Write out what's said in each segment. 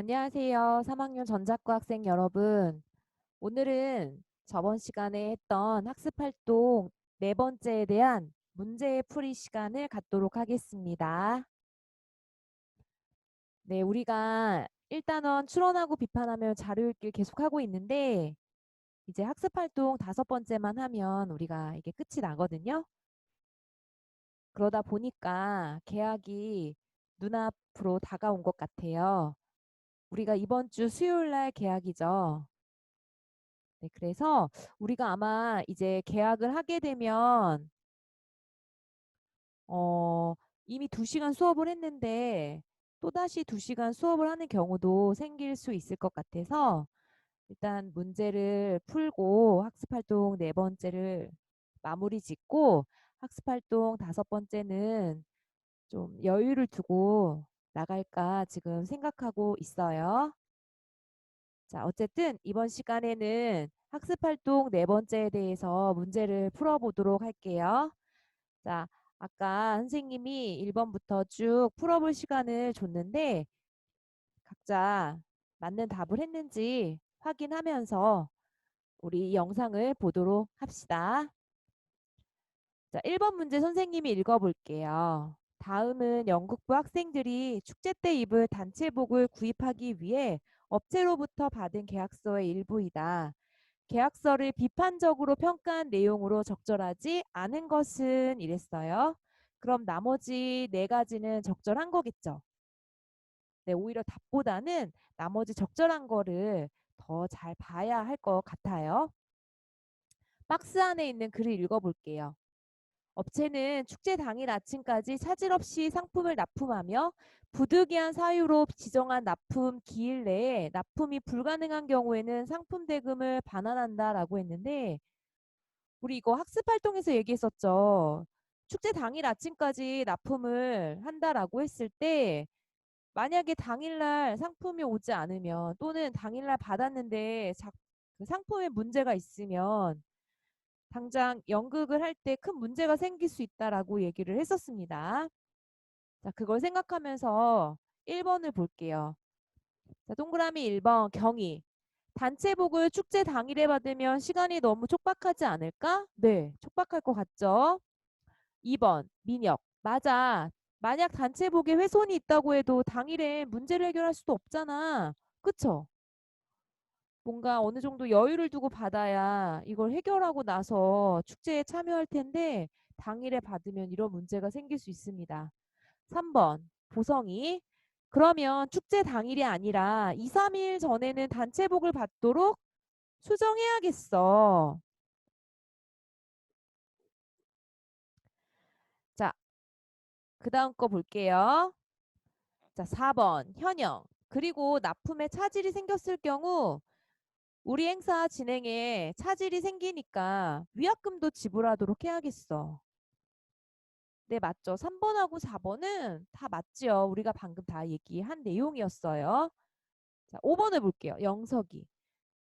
안녕하세요. 3학년 전작과 학생 여러분. 오늘은 저번 시간에 했던 학습활동 네 번째에 대한 문제 풀이 시간을 갖도록 하겠습니다. 네, 우리가 1단원 추론하고 비판하며 자료 읽기를 계속하고 있는데 이제 학습활동 다섯 번째만 하면 우리가 이게 끝이 나거든요. 그러다 보니까 개학이 눈앞으로 다가온 것 같아요. 우리가 이번 주 수요일 날 개학이죠. 네, 그래서 우리가 아마 이제 개학을 하게 되면 어, 이미 두시간 수업을 했는데 또다시 두시간 수업을 하는 경우도 생길 수 있을 것 같아서 일단 문제를 풀고 학습활동 네 번째를 마무리 짓고 학습활동 다섯 번째는 좀 여유를 두고 나갈까 지금 생각하고 있어요. 자, 어쨌든 이번 시간에는 학습활동 네 번째에 대해서 문제를 풀어보도록 할게요. 자, 아까 선생님이 1번부터 쭉 풀어볼 시간을 줬는데 각자 맞는 답을 했는지 확인하면서 우리 영상을 보도록 합시다. 자, 1번 문제 선생님이 읽어볼게요. 다음은 영국부 학생들이 축제 때 입을 단체복을 구입하기 위해 업체로부터 받은 계약서의 일부이다. 계약서를 비판적으로 평가한 내용으로 적절하지 않은 것은 이랬어요. 그럼 나머지 네 가지는 적절한 거겠죠. 네, 오히려 답보다는 나머지 적절한 거를 더 잘 봐야 할 것 같아요. 박스 안에 있는 글을 읽어볼게요. 업체는 축제 당일 아침까지 차질 없이 상품을 납품하며 부득이한 사유로 지정한 납품 기일 내에 납품이 불가능한 경우에는 상품 대금을 반환한다라고 했는데 우리 이거 학습 활동에서 얘기했었죠. 축제 당일 아침까지 납품을 한다라고 했을 때 만약에 당일날 상품이 오지 않으면 또는 당일날 받았는데 자, 그 상품에 문제가 있으면 당장 연극을 할 때 큰 문제가 생길 수 있다라고 얘기를 했었습니다. 자, 그걸 생각하면서 1번을 볼게요. 자, 동그라미 1번 경희. 단체복을 축제 당일에 받으면 시간이 너무 촉박하지 않을까? 네, 촉박할 것 같죠? 2번 민혁. 맞아. 만약 단체복에 훼손이 있다고 해도 당일에 문제를 해결할 수도 없잖아. 그쵸? 뭔가 어느 정도 여유를 두고 받아야 이걸 해결하고 나서 축제에 참여할 텐데 당일에 받으면 이런 문제가 생길 수 있습니다. 3번 보성이 그러면 축제 당일이 아니라 2, 3일 전에는 단체복을 받도록 수정해야겠어. 자, 그 다음 거 볼게요. 자, 4번 현영. 그리고 납품에 차질이 생겼을 경우 우리 행사 진행에 차질이 생기니까 위약금도 지불하도록 해야겠어. 네, 맞죠. 3번하고 4번은 다 맞죠. 우리가 방금 다 얘기한 내용이었어요. 자, 5번을 볼게요. 영석이.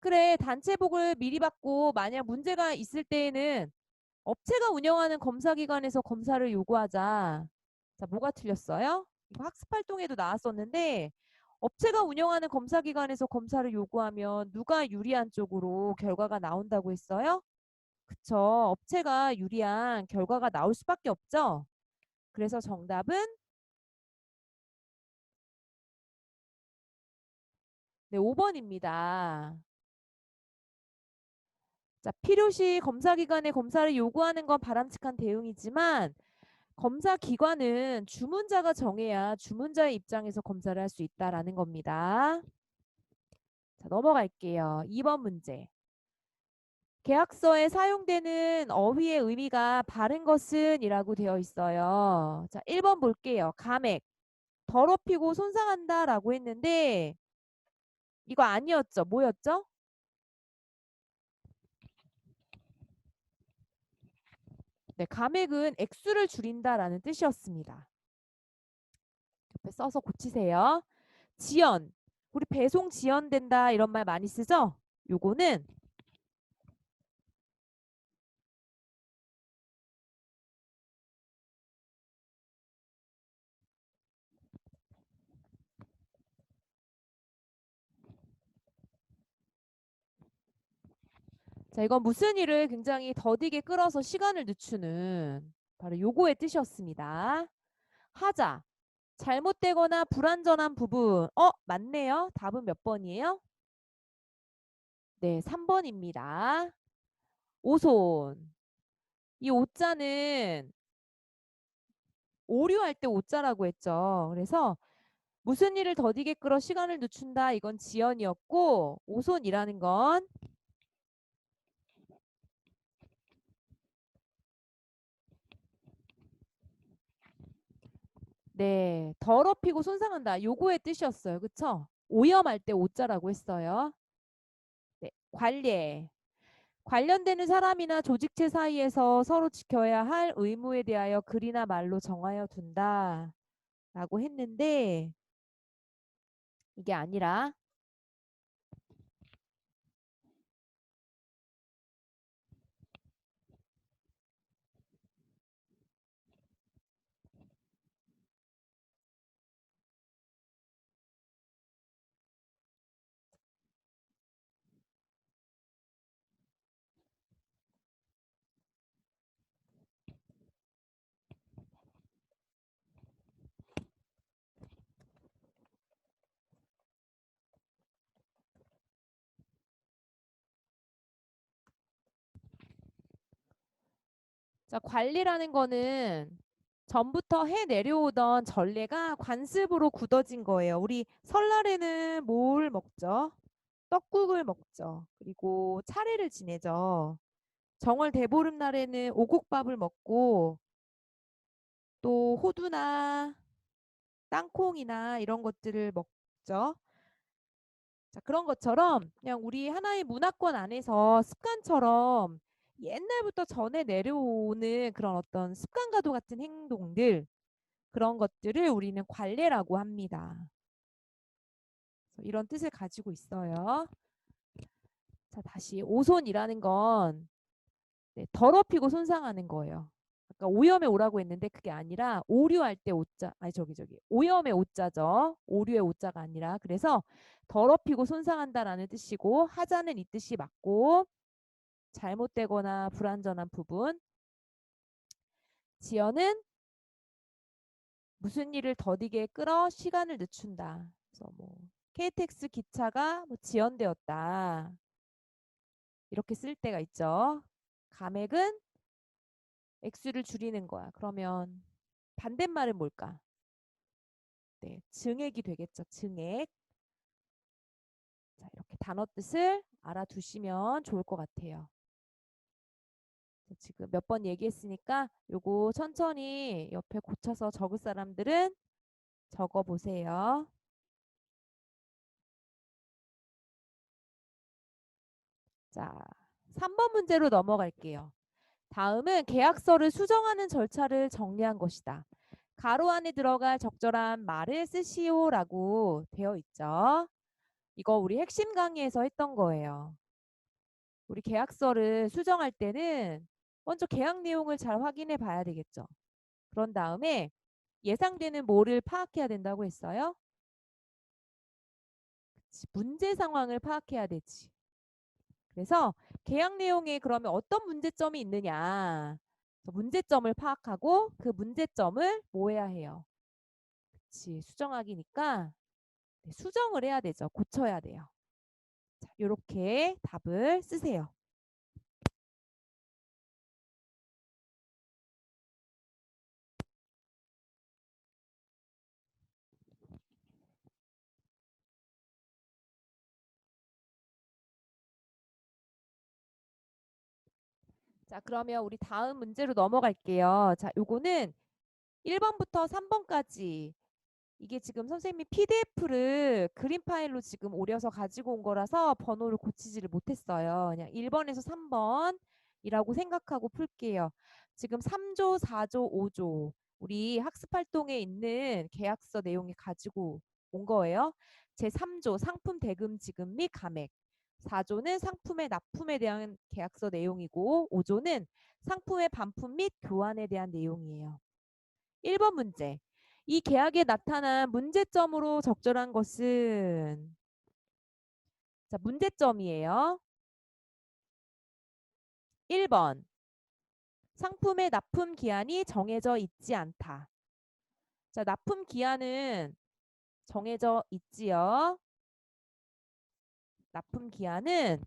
그래, 단체복을 미리 받고 만약 문제가 있을 때에는 업체가 운영하는 검사기관에서 검사를 요구하자. 자, 뭐가 틀렸어요? 이거 학습활동에도 나왔었는데 업체가 운영하는 검사기관에서 검사를 요구하면 누가 유리한 쪽으로 결과가 나온다고 했어요? 그쵸. 업체가 유리한 결과가 나올 수밖에 없죠. 그래서 정답은 네, 5번입니다. 자, 필요시 검사기관에 검사를 요구하는 건 바람직한 대응이지만 검사 기관은 주문자가 정해야 주문자의 입장에서 검사를 할 수 있다라는 겁니다. 자, 넘어갈게요. 2번 문제. 계약서에 사용되는 어휘의 의미가 바른 것은 이라고 되어 있어요. 자, 1번 볼게요. 감액. 더럽히고 손상한다 라고 했는데 이거 아니었죠. 뭐였죠? 네, 감액은 액수를 줄인다라는 뜻이었습니다. 옆에 써서 고치세요. 지연. 우리 배송 지연된다 이런 말 많이 쓰죠? 요거는 자, 이건 무슨 일을 굉장히 더디게 끌어서 시간을 늦추는 바로 요거의 뜻이었습니다. 하자. 잘못되거나 불완전한 부분. 어, 맞네요. 답은 몇 번이에요? 네, 3번입니다. 오손. 이 오자는 오류할 때 오자라고 했죠. 그래서 무슨 일을 더디게 끌어 시간을 늦춘다. 이건 지연이었고 오손이라는 건 네, 더럽히고 손상한다. 요거의 뜻이었어요. 그쵸? 오염할 때 오자라고 했어요. 네, 관례. 관련되는 사람이나 조직체 사이에서 서로 지켜야 할 의무에 대하여 글이나 말로 정하여 둔다. 라고 했는데 이게 아니라 자, 관리라는 거는 전부터 해 내려오던 전례가 관습으로 굳어진 거예요. 우리 설날에는 뭘 먹죠? 떡국을 먹죠. 그리고 차례를 지내죠. 정월 대보름날에는 오곡밥을 먹고 또 호두나 땅콩이나 이런 것들을 먹죠. 자, 그런 것처럼 그냥 우리 하나의 문화권 안에서 습관처럼 옛날부터 전해 내려오는 그런 어떤 습관과도 같은 행동들 그런 것들을 우리는 관례라고 합니다. 이런 뜻을 가지고 있어요. 자, 다시 오손이라는 건 네, 더럽히고 손상하는 거예요. 아까 오염에 오라고 했는데 그게 아니라 오류할 때 오자 아니 저기 저기 오염의 오자죠. 오류의 오자가 아니라 그래서 더럽히고 손상한다라는 뜻이고 하자는 이 뜻이 맞고 잘못되거나 불완전한 부분 지연은 무슨 일을 더디게 끌어 시간을 늦춘다. 그래서 뭐 KTX 기차가 뭐 지연되었다. 이렇게 쓸 때가 있죠. 감액은 액수를 줄이는 거야. 그러면 반대말은 뭘까? 네, 증액이 되겠죠. 증액. 자, 이렇게 단어 뜻을 알아두시면 좋을 것 같아요. 지금 몇 번 얘기했으니까 요거 천천히 옆에 고쳐서 적을 사람들은 적어 보세요. 자, 3번 문제로 넘어갈게요. 다음은 계약서를 수정하는 절차를 정리한 것이다. 가로 안에 들어갈 적절한 말을 쓰시오라고 되어 있죠. 이거 우리 핵심 강의에서 했던 거예요. 우리 계약서를 수정할 때는 먼저 계약 내용을 잘 확인해 봐야 되겠죠. 그런 다음에 예상되는 뭐를 파악해야 된다고 했어요? 그치, 문제 상황을 파악해야 되지. 그래서 계약 내용에 그러면 어떤 문제점이 있느냐. 문제점을 파악하고 그 문제점을 뭐 해야 해요? 그치, 수정하기니까 네, 수정을 해야 되죠. 고쳐야 돼요. 자, 이렇게 답을 쓰세요. 자, 그러면 우리 다음 문제로 넘어갈게요. 자, 요거는 1번부터 3번까지 이게 지금 선생님이 PDF를 그림 파일로 지금 오려서 가지고 온 거라서 번호를 고치지를 못했어요. 그냥 1번에서 3번이라고 생각하고 풀게요. 지금 3조, 4조, 5조 우리 학습활동에 있는 계약서 내용이 가지고 온 거예요. 제3조 상품 대금 지급 및 감액 4조는 상품의 납품에 대한 계약서 내용이고 5조는 상품의 반품 및 교환에 대한 내용이에요. 1번 문제. 이 계약에 나타난 문제점으로 적절한 것은 자, 문제점이에요. 1번. 상품의 납품 기한이 정해져 있지 않다. 자, 납품 기한은 정해져 있지요. 납품 기한은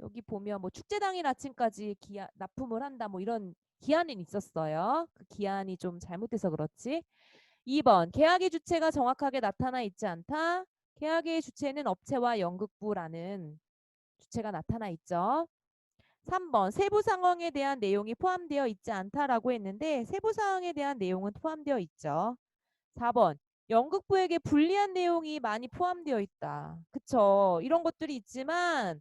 여기 보면 뭐 축제 당일 아침까지 기한, 납품을 한다 뭐 이런 기한은 있었어요. 그 기한이 좀 잘못돼서 그렇지. 2번 계약의 주체가 정확하게 나타나 있지 않다. 계약의 주체는 업체와 연극부라는 주체가 나타나 있죠. 3번 세부 상황에 대한 내용이 포함되어 있지 않다라고 했는데 세부 사항에 대한 내용은 포함되어 있죠. 4번 연극부에게 불리한 내용이 많이 포함되어 있다. 그쵸? 이런 것들이 있지만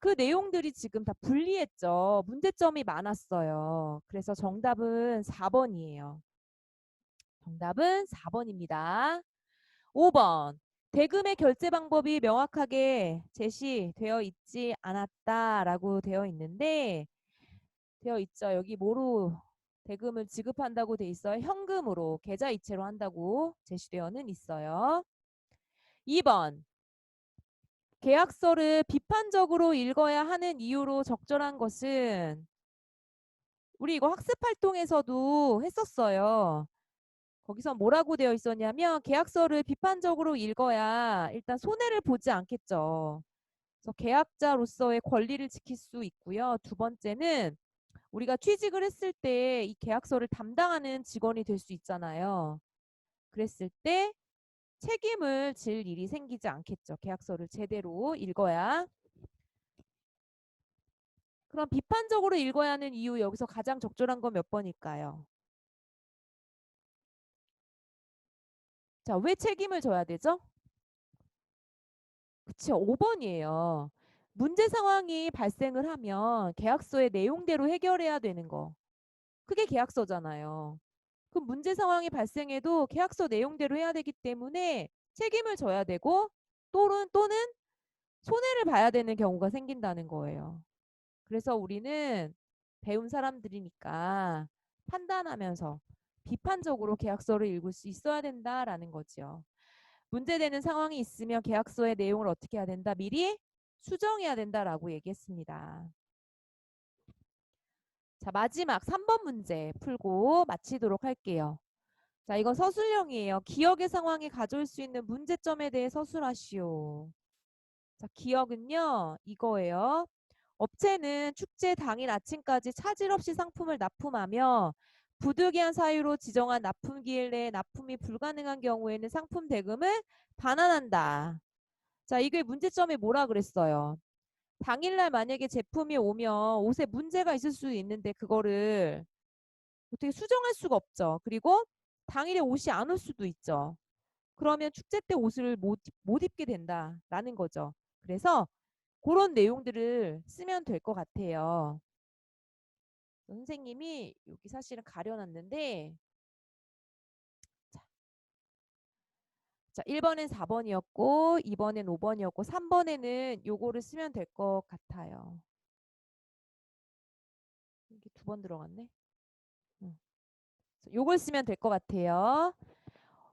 그 내용들이 지금 다 불리했죠. 문제점이 많았어요. 그래서 정답은 4번이에요. 정답은 4번입니다. 5번. 대금의 결제 방법이 명확하게 제시되어 있지 않았다라고 되어 있는데 되어 있죠. 여기 뭐로 대금을 지급한다고 돼 있어요. 현금으로 계좌 이체로 한다고 제시되어는 있어요. 2번. 계약서를 비판적으로 읽어야 하는 이유로 적절한 것은 우리 이거 학습 활동에서도 했었어요. 거기서 뭐라고 되어 있었냐면 계약서를 비판적으로 읽어야 일단 손해를 보지 않겠죠. 그래서 계약자로서의 권리를 지킬 수 있고요. 두 번째는 우리가 취직을 했을 때 이 계약서를 담당하는 직원이 될 수 있잖아요. 그랬을 때 책임을 질 일이 생기지 않겠죠. 계약서를 제대로 읽어야. 그럼 비판적으로 읽어야 하는 이유 여기서 가장 적절한 건 몇 번일까요? 자, 왜 책임을 져야 되죠? 그쵸, 5번이에요. 문제 상황이 발생을 하면 계약서의 내용대로 해결해야 되는 거. 그게 계약서잖아요. 그 문제 상황이 발생해도 계약서 내용대로 해야 되기 때문에 책임을 져야 되고 또는 또는 손해를 봐야 되는 경우가 생긴다는 거예요. 그래서 우리는 배운 사람들이니까 판단하면서 비판적으로 계약서를 읽을 수 있어야 된다라는 거죠. 문제되는 상황이 있으면 계약서의 내용을 어떻게 해야 된다? 미리 수정해야 된다라고 얘기했습니다. 자, 마지막 3번 문제 풀고 마치도록 할게요. 자, 이건 서술형이에요. 기억의 상황에 가져올 수 있는 문제점에 대해 서술하시오. 자, 기억은요, 이거예요. 업체는 축제 당일 아침까지 차질 없이 상품을 납품하며 부득이한 사유로 지정한 납품기일 내에 납품이 불가능한 경우에는 상품 대금을 반환한다. 자, 이게 문제점이 뭐라 그랬어요? 당일날 만약에 제품이 오면 옷에 문제가 있을 수 있는데 그거를 어떻게 수정할 수가 없죠. 그리고 당일에 옷이 안 올 수도 있죠. 그러면 축제 때 옷을 못, 못 입게 된다라는 거죠. 그래서 그런 내용들을 쓰면 될 것 같아요. 선생님이 여기 사실은 가려놨는데 자 1번엔 4번이었고 2번엔 5번이었고 3번에는 요거를 쓰면 될 것 같아요. 이게 두 번 들어갔네. 응. 요걸 쓰면 될 것 같아요.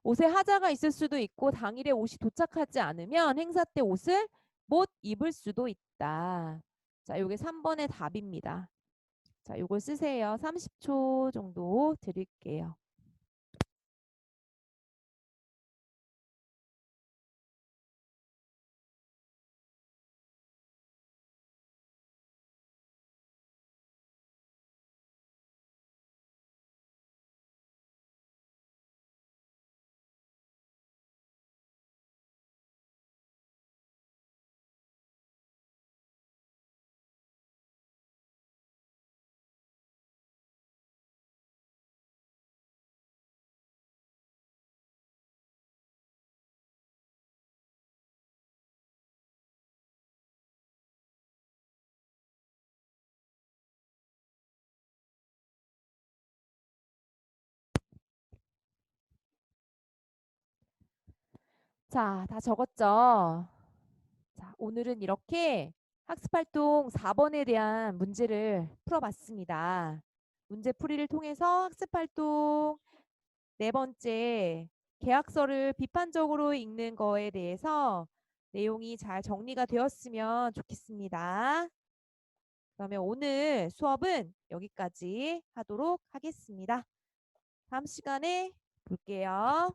옷에 하자가 있을 수도 있고 당일에 옷이 도착하지 않으면 행사 때 옷을 못 입을 수도 있다. 자, 요게 3번의 답입니다. 자, 요걸 쓰세요. 30초 정도 드릴게요. 자, 다 적었죠? 자, 오늘은 이렇게 학습활동 4번에 대한 문제를 풀어봤습니다. 문제 풀이를 통해서 학습활동 네 번째 계약서를 비판적으로 읽는 거에 대해서 내용이 잘 정리가 되었으면 좋겠습니다. 그러면 오늘 수업은 여기까지 하도록 하겠습니다. 다음 시간에 볼게요.